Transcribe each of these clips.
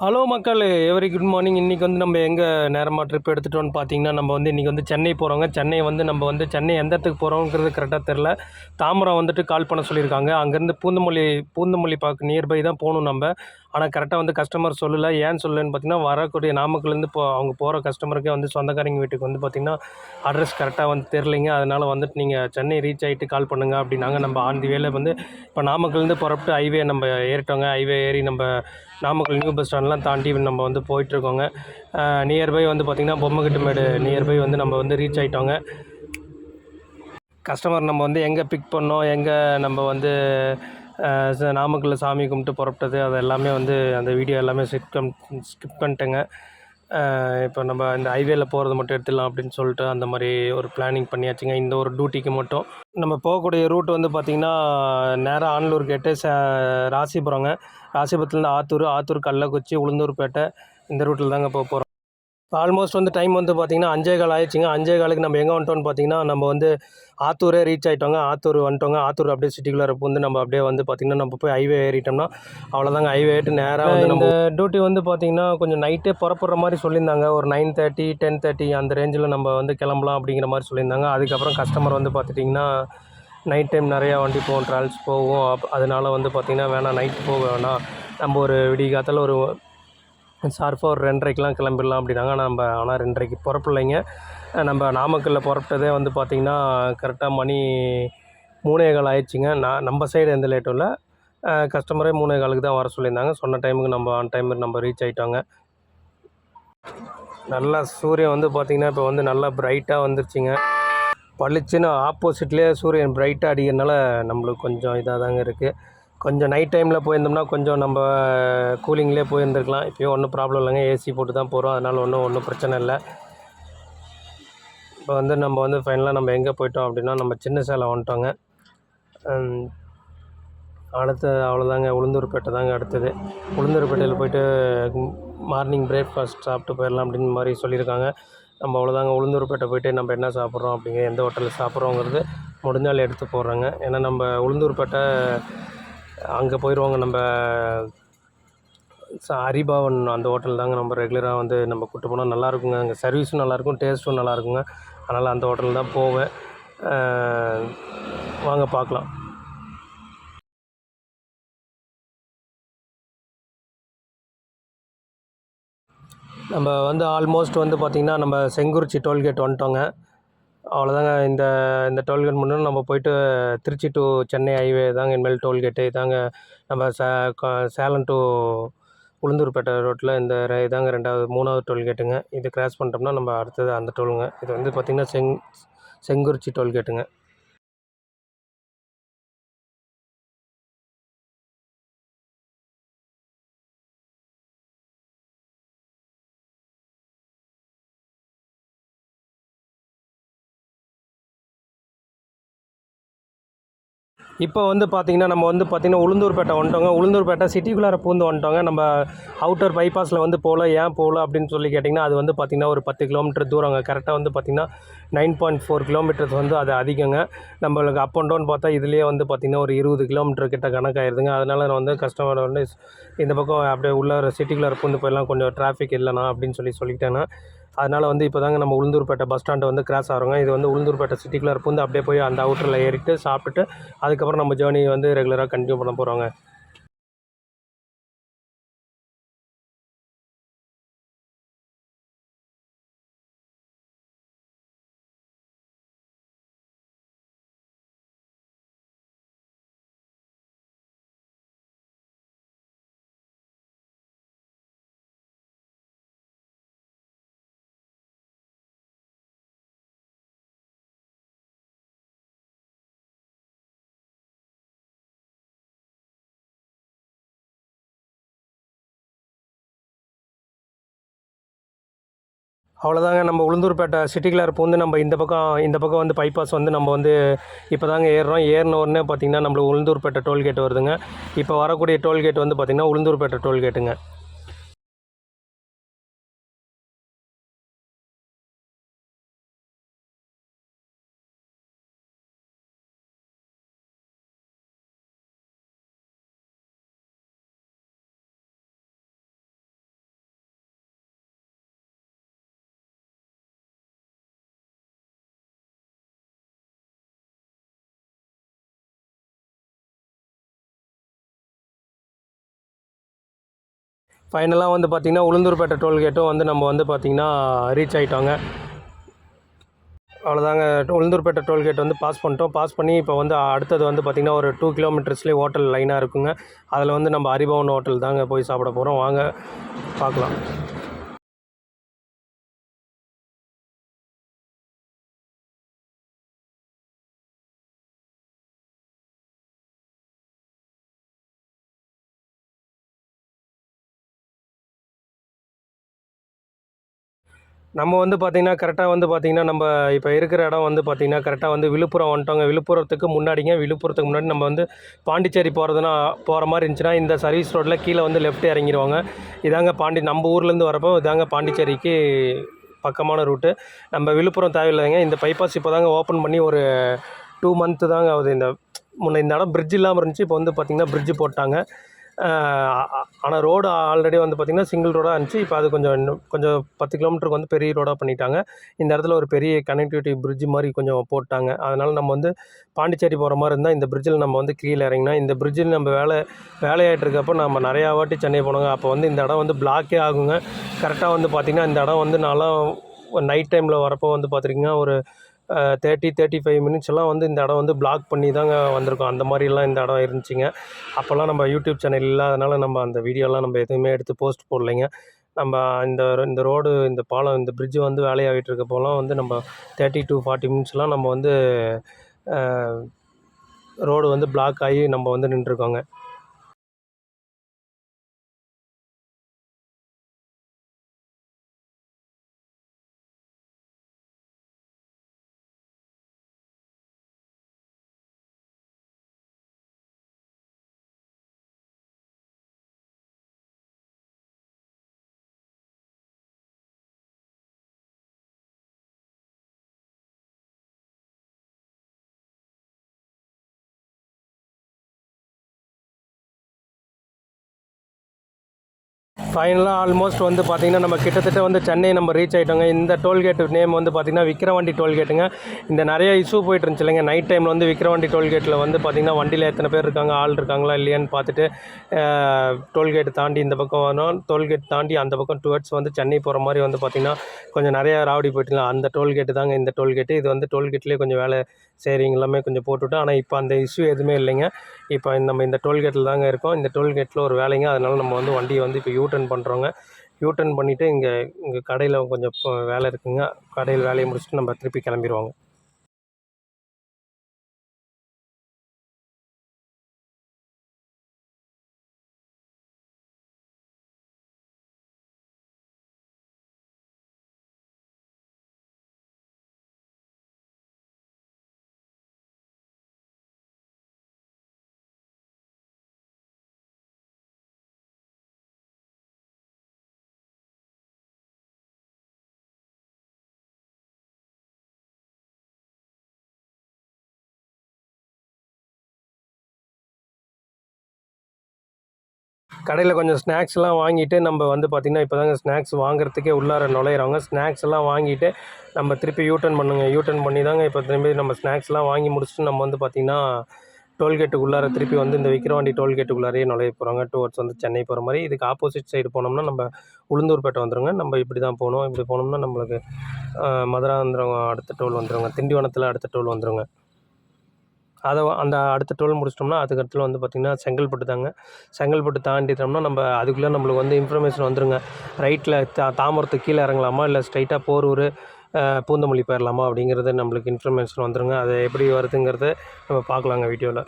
Hello மக்கள் every good morning இன்றைக்கி வந்து நம்ம எங்கே நேரமாக ட்ரிப் எடுத்துகிட்டோன்னு பார்த்தீங்கன்னா நம்ம வந்து இன்றைக்கி வந்து சென்னை போகிறோங்க சென்னை வந்து நம்ம வந்து சென்னை எந்த இடத்துக்கு போகிறோங்கிறது கரெக்டாக தெரில தாம்பரம் வந்துட்டு கால் பண்ண சொல்லியிருக்காங்க. அங்கேருந்து பூந்தமல்லி பூந்தமல்லி பார்க்க நியர்பை தான் போகணும் நம்ம. ஆனால் கரெக்டாக வந்து கஸ்டமர் சொல்லலை. ஏன்னு சொல்லலைன்னு பார்த்தீங்கன்னா வரக்கூடிய நாமக்கல்லேருந்து இப்போ அவங்க போகிற கஸ்டமருக்கே வந்து சொந்தக்காரங்க வீட்டுக்கு வந்து பார்த்திங்கன்னா அட்ரஸ் கரெக்டாக வந்து தெரிலிங்க அதனால் வந்துட்டு நீங்கள் சென்னை ரீச் ஆகிட்டு கால் பண்ணுங்க அப்படின்னாங்க. நம்ம ஆன் தி வந்து இப்போ நாமக்கல்லேருந்து புறப்பட்டு ஹைவே நம்ம ஏறிட்டோங்க. ஹைவே ஏறி நம்ம நாமக்கல் நியூ பஸ் ஸ்டாண்ட்லாம் தாண்டி நம்ம வந்து போயிட்டுருக்கோங்க நியர்பை வந்து பார்த்திங்கன்னா பொம்மைக்கிட்டுமேடு நியர்பை வந்து நம்ம வந்து ரீச் ஆகிட்டோங்க கஸ்டமர் நம்ம வந்து எங்கே பிக் பண்ணோம்? எங்கே நம்ம வந்து நாமக்கல்லில் நாமக்கல்ல சாமி கும்பிட்டு புறப்பட்டது. அது எல்லாமே வந்து அந்த வீடியோ எல்லாமே ஸ்கிப் ஸ்கிப் பண்ணிட்டேங்க. இப்போ நம்ம இந்த ஹைவேல போகிறது மட்டும் எடுத்துடலாம் அப்படின்னு சொல்லிட்டு அந்த மாதிரி ஒரு பிளானிங் பண்ணியாச்சுங்க. இந்த ஒரு டியூட்டிக்கு மட்டும். நம்ம போகக்கூடிய ரூட் வந்து பார்த்திங்கன்னா நேராக ஆனலூர் கேட்டு ச ராசிபுரங்க. ராசிபுரத்துலேருந்து ஆத்தூர் ஆத்தூர் கள்ளக்குறிச்சி உளுந்தூர்பேட்டை இந்த ரூட்டில் தாங்க போக போகிறோம் ஆல்மோஸ்ட் வந்து டைம் வந்து பார்த்திங்கன்னா அஞ்சே கால் ஆயிடுச்சுங்க. அஞ்சே காலுக்கு நம்ம எங்கே வந்துட்டோம்னு பார்த்தீங்கன்னா நம்ம வந்து ஆத்தூரே ரீச் ஆகிட்டோங்க ஆத்தூர் வந்துட்டோங்க. ஆத்தூர் அப்படியே சிட்டிக்குள்ளே வந்து நம்ம அப்படியே வந்து பார்த்திங்கன்னா நம்ம போய் ஹைவே ஏறிட்டோம்னா அவ்வளோதாங்க ஹைவே ஏறிட்டு நேராக வந்து நம்ம டியூட்டி வந்து பார்த்திங்கன்னா கொஞ்சம் நைட்டே புறப்படுற மாதிரி சொல்லியிருந்தாங்க. ஒரு நைன் தேர்ட்டி டென் தேர்ட்டி அந்த ரேஞ்சில் நம்ம வந்து கிளம்பலாம் அப்படிங்கிற மாதிரி சொல்லியிருந்தாங்க. அதுக்கப்புறம் கஸ்டமர் வந்து பார்த்துட்டிங்கன்னா நைட் டைம் நிறையா வண்டி போகும் ட்ராவல்ஸ் போகும். அப் அதனால வந்து பார்த்திங்கன்னா வேணாம் நைட் போக வேணாம். நம்ம ஒரு விடிகாத்தால ஒரு ஷார்ப்பாக ஒரு ரெண்டரைக்கெலாம் கிளம்பிடலாம் அப்படின்னாங்க. நம்ம ஆனால் ரெண்டரைக்கு புறப்படலைங்க நம்ம நாமக்கல்லில் புறப்பட்டதே வந்து பார்த்திங்கன்னா கரெக்டாக மணி மூணே கால் ஆயிடுச்சுங்க. நான் நம்ம சைடு எந்த லேட்டும் இல்லை. கஸ்டமரே மூணே காலுக்கு தான் வர சொல்லியிருந்தாங்க. சொன்ன டைமுக்கு நம்ம ஆன் டைம் நம்ம ரீச் ஆகிட்டோங்க நல்லா சூரியன் வந்து பார்த்திங்கன்னா இப்போ வந்து நல்லா பிரைட்டாக வந்துருச்சுங்க. பளிச்சுன்னு ஆப்போசிட்லேயே சூரியன் பிரைட்டாக அடிக்கிறனால நம்மளுக்கு கொஞ்சம் இதாக தாங்க இருக்குது கொஞ்சம் நைட் டைமில் போயிருந்தோம்னா கொஞ்சம் நம்ம கூலிங்லேயே போயிருந்துருக்கலாம். இப்போயும் ஒன்றும் ப்ராப்ளம் இல்லைங்க. ஏசி போட்டு தான் போகிறோம் அதனால் ஒன்றும் ஒன்றும் பிரச்சனை இல்லை. இப்போ வந்து நம்ம வந்து ஃபைனலாக நம்ம எங்கே போயிட்டோம் அப்படின்னா நம்ம சின்ன சேலை வந்துட்டோங்க. அடுத்து அவ்வளோதாங்க உளுந்தூர்பேட்டை தாங்க அடுத்தது. உளுந்தூர்பேட்டையில் போயிட்டு மார்னிங் பிரேக்ஃபாஸ்ட் சாப்பிட்டு போயிடலாம் அப்படின்னு மாதிரி சொல்லியிருக்காங்க. நம்ம அவ்வளோதாங்க உளுந்தூர்பேட்டை போயிட்டு நம்ம என்ன சாப்பிட்றோம் அப்படிங்கிற எந்த ஹோட்டலில் சாப்பிட்றோங்கிறது முடிஞ்சால் எடுத்து போடுறோங்க. ஏன்னா நம்ம உளுந்தூர்பேட்டை அங்கே போயிடுவாங்க நம்ம ஹரிபவன் அந்த ஹோட்டல் தாங்க நம்ம ரெகுலராக வந்து நம்ம கூட்டு போனால் நல்லாயிருக்குங்க அங்கே சர்வீஸும் நல்லாயிருக்கும் டேஸ்ட்டும் நல்லாயிருக்குங்க அதனால் அந்த ஹோட்டல் தான் போவேன். வாங்க பார்க்கலாம். நம்ம வந்து ஆல்மோஸ்ட் வந்து பார்த்திங்கன்னா நம்ம செங்குறிச்சி டோல்கேட் வந்துட்டோங்க. அவ்வளோதாங்க இந்த இந்த டோல்கேட் முன்னாடி நம்ம போயிட்டு திருச்சி டு சென்னை ஹைவே தாங்க இனிமேல் டோல்கேட்டு இதாங்க நம்ம சே சேலம் டு உளுந்தூர்பேட்டை ரோட்டில் இந்த இதாங்க ரெண்டாவது மூணாவது டோல்கேட்டுங்க இது கிராஸ் பண்ணிட்டோம்னா நம்ம அடுத்தது அந்த டோலுங்க இது வந்து பார்த்திங்கன்னா செங் செங்குறிச்சி டோல்கேட்டுங்க இப்போ வந்து பார்த்திங்கன்னா நம்ம வந்து பார்த்திங்கன்னா உளுந்தூர்பேட்டை வந்துட்டோங்க. உளுந்தூர்பேட்டை சிட்டிக்குள்ளார பூந்து வந்துட்டோங்க. நம்ம அவுட்டர் பைபாஸில் வந்து போகல ஏன் போகல அப்படின்னு சொல்லி கேட்டிங்கன்னா அது வந்து பார்த்திங்கன்னா ஒரு பத்து கிலோமீட்டர் தூரங்க. கரெக்டாக வந்து பார்த்திங்கன்னா நைன் பாயிண்ட் ஃபோர் கிலோமீட்டர்ஸ் வந்து அது அதிகங்க. நம்மளுக்கு அப் அண்ட் டவுன் பார்த்தா இதுலேயே வந்து பார்த்திங்கன்னா ஒரு இருபது கிலோமீட்டர் கிட்ட கணக்காயிருதுங்க. அதனால் நான் வந்து கஸ்டமர் வந்து இந்த பக்கம் அப்படியே உள்ள சிட்டிக்குள்ளார பூந்து போயிடலாம். கொஞ்சம் டிராஃபிக் இல்லைண்ணா அப்படின்னு சொல்லி சொல்லிட்டேன்னா அதனால் வந்து இப்போ தாங்க நம்ம உளுந்தூர்பேட்டை பஸ் ஸ்டாண்டை வந்து கிராஸ் ஆகிறோங்க. இது வந்து உளுந்தூர்பேட்டை சிட்டிக்குள்ளே இருப்போம் அப்படியே போய் அந்த அவுட்டரில் ஏறிட்டு சாப்பிட்டுட்டு அதுக்கப்புறம் நம்ம ஜேர்னி வந்து ரெகுலராக கண்டினியூ பண்ண போகிறோங்க அவ்வளோதாங்க நம்ம உளுந்தூர்பேட்டை சிட்டிக்குள்ளார பூந்து நம்ம இந்த பக்கம் இந்த பக்கம் வந்து பைபாஸ் வந்து நம்ம வந்து இப்போ தாங்க ஏறுறோம். ஏறின உடனே பார்த்திங்கன்னா நம்மளுக்கு உளுந்தூர்பேட்டை டோல்கேட் வருதுங்க. இப்போ வரக்கூடிய டோல்கேட் வந்து பார்த்திங்கன்னா உளுந்தூர்பேட்டை டோல்கேட்டுங்க ஃபைனலாக வந்து பார்த்திங்கன்னா உளுந்தூர்பேட்டை டோல்கேட்டும் வந்து நம்ம வந்து பார்த்திங்கன்னா ரீச் ஆகிட்டோங்க அவ்வளோதாங்க உளுந்தூர்பேட்டை டோல்கேட் வந்து பாஸ் பண்ணிட்டோம். பாஸ் பண்ணி இப்போ வந்து அடுத்தது வந்து பார்த்திங்கன்னா ஒரு டூ கிலோமீட்டர்ஸ்லேயே ஹோட்டல் லைனாக இருக்குங்க. அதில் வந்து நம்ம ஹரிபவன் ஹோட்டல் தாங்க போய் சாப்பிட போகிறோம் வாங்க பார்க்கலாம். நம்ம வந்து பார்த்திங்கன்னா கரெக்டாக வந்து பார்த்திங்கன்னா நம்ம இப்போ இருக்கிற இடம் வந்து பார்த்திங்கன்னா கரெக்டாக வந்து விழுப்புரம் வந்துட்டோங்க. விழுப்புரத்துக்கு முன்னாடிங்க விழுப்புரத்துக்கு முன்னாடி நம்ம வந்து பாண்டிச்சேரி போகிறதுனா போகிற மாதிரி இருந்துச்சுன்னா இந்த சர்வீஸ் ரோட்டில் கீழே வந்து லெஃப்ட் இறங்கிடுவாங்க இதாங்க பாண்டி நம்ம ஊர்லேருந்து வரப்போ இதாங்க பாண்டிச்சேரிக்கு பக்கமான ரூட்டு நம்ம விழுப்புரம் தேவையில்லைங்க. இந்த பைபாஸ் இப்போ தாங்க ஓப்பன் பண்ணி ஒரு டூ மந்த்து தாங்க ஆகுது. இந்த முன்ன இந்த இடம் பிரிட்ஜ் இல்லாமல் இருந்துச்சு. இப்போ வந்து பார்த்திங்கன்னா பிரிட்ஜு போட்டாங்க. ஆனால் ரோடு ஆல்ரெடி வந்து பார்த்திங்கன்னா சிங்கிள் ரோடாக இருந்துச்சு. இப்போ அது கொஞ்சம் இன்னும் கொஞ்சம் பத்து கிலோமீட்டருக்கு வந்து பெரிய ரோடாக பண்ணிட்டாங்க. இந்த இடத்துல ஒரு பெரிய கனெக்டிவிட்டி பிரிட்ஜ் மாதிரி கொஞ்சம் போட்டாங்க. அதனால் நம்ம வந்து பாண்டிச்சேரி போகிற மாதிரி இருந்தால் இந்த பிரிட்ஜில் நம்ம வந்து கீழே இறங்கினா இந்த பிரிட்ஜில் நம்ம வேலை வேலையாகிட்டு இருக்கப்போ நம்ம நிறையா வாட்டி சென்னை போனோங்க. அப்போ வந்து இந்த இடம் வந்து பிளாக்கே ஆகுங்க. கரெக்டாக வந்து பார்த்திங்கன்னா இந்த இடம் வந்து நல்லா நைட் டைமில் வரப்போ வந்து பார்த்துருக்கீங்கன்னா ஒரு தேர்ட்டி தேர்ட்டி ஃபைவ் மினிட்ஸ் எல்லாம் வந்து இந்த இடம் வந்து பிளாக் பண்ணி தாங்க வந்திருக்கோம். அந்த மாதிரிலாம் இந்த இடம் இருந்துச்சுங்க. அப்போல்லாம் நம்ம யூடியூப் சேனல் இல்லாதனால நம்ம அந்த வீடியோலாம் நம்ம எதுவுமே எடுத்து போஸ்ட் போடலைங்க. நம்ம இந்த இந்த ரோடு இந்த பாலம் இந்த பிரிட்ஜ் வந்து வேலையாகிட்டு இருக்கப்போலாம் வந்து நம்ம தேர்ட்டி டு ஃபார்ட்டி மினிட்ஸ்லாம் நம்ம வந்து ரோடு வந்து பிளாக் ஆகி நம்ம வந்து நின்றுருக்கோங்க. ஃபைனலாக ஆல்மோஸ்ட் வந்து பார்த்திங்கன்னா நம்ம கிட்டத்தட்ட வந்து சென்னை நம்ம ரீச் ஆகிட்டோங்க இந்த டோல்கேட் நேம் வந்து பார்த்திங்கன்னா விக்ரவாண்டி டோல்கேட்டுங்க இந்த நிறைய இஷ்யூ போயிட்டு இருந்துச்சு இல்லைங்க. நைட் டைமில் வந்து விக்ரவாண்டி டோல்கேட்டில் வந்து பார்த்திங்கன்னா வண்டியில் எத்தனை பேர் இருக்காங்க ஆள் இருக்காங்களா இல்லையான்னு பார்த்துட்டு டோல்கேட் தாண்டி இந்த பக்கம் வரணும். டோல்கேட் தாண்டி அந்த பக்கம் டுவர்ட்ஸ் வந்து சென்னை போகிற மாதிரி வந்து பார்த்திங்கன்னா கொஞ்சம் நிறையா ராவடி போயிட்டுங்க அந்த டோல்கேட்டு தாங்க இந்த டோல்கேட்டு இது வந்து டோல்கேட்லேயே கொஞ்சம் வேலை செய்கிறீங்க எல்லாமே கொஞ்சம் போட்டுவிட்டோம் ஆனால் இப்போ அந்த இஷ்யூ எதுவுமே இல்லைங்க. இப்போ நம்ம இந்த டோல்கேட்டில் தாங்க இருக்கோம். இந்த டோல்கேட்டில் ஒரு வேலைங்க. அதனால் நம்ம வந்து வண்டியை வந்து இப்போ யூட்டன் பண்ணுறோங்க யூட்டன் பண்ணிவிட்டு இங்கே இங்கே கடையில் கொஞ்சம் இப்போ வேலை இருக்குங்க. கடையில் வேலையை முடிச்சுட்டு நம்ம திருப்பி கிளம்பிடுவாங்க கடையில் கொஞ்சம் ஸ்நாக்ஸ்லாம் வாங்கிட்டு நம்ம வந்து பார்த்திங்கன்னா இப்போ தாங்க ஸ்நாக்ஸ் வாங்குறதுக்கே உள்ளார நுழையிறவங்க. ஸ்நாக்ஸ் எல்லாம் வாங்கிட்டு நம்ம திருப்பி யூட்டன் பண்ணுங்க. யூட்டர்ன் பண்ணி தாங்க இப்போ திரும்பி நம்ம ஸ்நாக்ஸ்லாம் வாங்கி முடிச்சுட்டு நம்ம வந்து பார்த்திங்கன்னா டோல்கேட்டுக்குள்ளார திருப்பி வந்து இந்த விக்கிரவாண்டி டோல்கேட்டுக்குள்ளாரையே நுழைய போகிறாங்க டுவர்ட்ஸ் வந்து சென்னை போகிற மாதிரி. இதுக்கு ஆப்போசிட் சைடு போனோம்னா நம்ம உளுந்தூர்பேட்டை வந்துடுங்க நம்ம இப்படி தான் போகணும் இப்படி போனோம்னா நம்மளுக்கு மதுராந்திரம் அடுத்த டோல் வந்துருங்க. திண்டிவனத்தில் அடுத்த டோல் வந்துடுங்க அதை அந்த அடுத்த டோல் முடிச்சிட்டோம்னா அதுக்கு இடத்துல வந்து பார்த்திங்கன்னா செங்கல்பட்டு தாங்க செங்கல்பட்டு தாண்டிட்டோம்னா நம்ம அதுக்குள்ளே நம்மளுக்கு வந்து இன்ஃபர்மேஷன் வந்துருங்க. ரைட்டில் தா தாமரத்துக்கு கீழே இறங்கலாமா? இல்லை ஸ்ட்ரைட்டாக போரூர் பூந்தமல்லி போயிடலாமா அப்படிங்கிறது நம்மளுக்கு இன்ஃபர்மேஷன் வந்துருங்க. அது எப்படி வருதுங்கிறத நம்ம பார்க்கலாங்க வீடியோவில்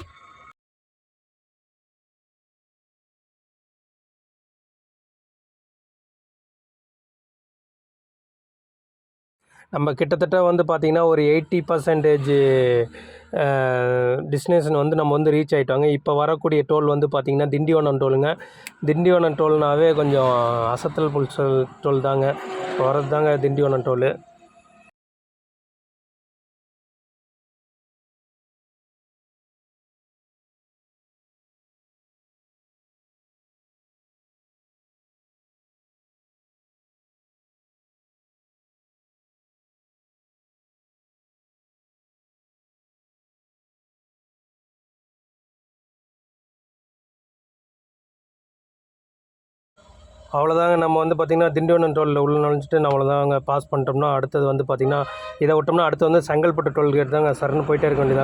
நம்ம கிட்டத்தட்ட வந்து பார்த்திங்கன்னா ஒரு எயிட்டி பர்சன்டேஜ் டெஸ்டினேஷன் வந்து நம்ம வந்து ரீச் ஆகிட்டோங்க இப்போ வரக்கூடிய டோல் வந்து பார்த்திங்கன்னா திண்டிவனம் டோலுங்க திண்டிவனம் டோல்னாவே கொஞ்சம் அசத்தல் புல்சல் டோல் தாங்க. இப்போ வர்றது தாங்க திண்டிவனம் டோலு அவ்வளோதாங்க நம்ம வந்து பார்த்திங்கன்னா திண்டிவனம் டோலில் உள்ள நுழைஞ்சிட்டு நம்ம அவ்வளோதாங்க பாஸ் பண்ணிட்டோம்னா அடுத்தது வந்து பார்த்திங்கன்னா இதை விட்டோம்னா அடுத்து வந்து செங்கல்பட்டு டோல்கேட் தாங்க சரன்னு போயிட்டே இருக்க வேண்டியதாங்க.